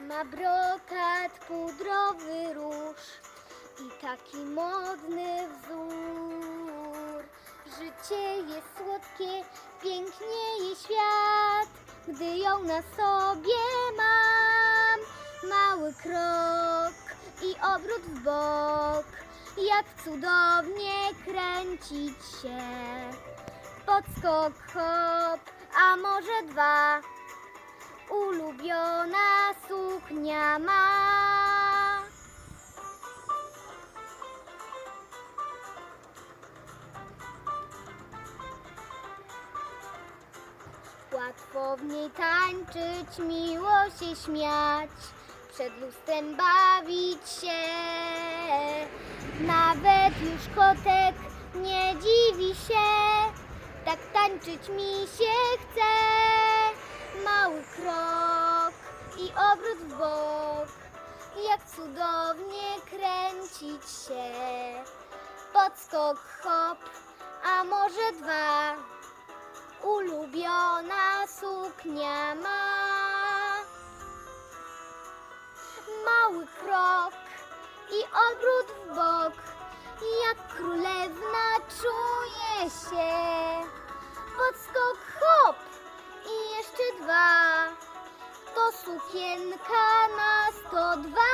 ma brokat, pudrowy róż i taki modny wzór. Życie jest słodkie, pięknieje świat, gdy ją na sobie mam. Mały krok i obrót w bok, jak cudownie kręcić się. Podskok hop, a może dwa, ulubiona suknia ma. Łatwo w niej tańczyć, miło się śmiać, przed lustrem bawić się. Nawet już kotek nie dziwi się, tak tańczyć mi się chce. Mały krok i obrót w bok, jak cudownie kręcić się. Podskok hop, a może dwa ulubiona suknia ma. Mały krok i obrót w bok, jak królewna sukienka na sto dwa.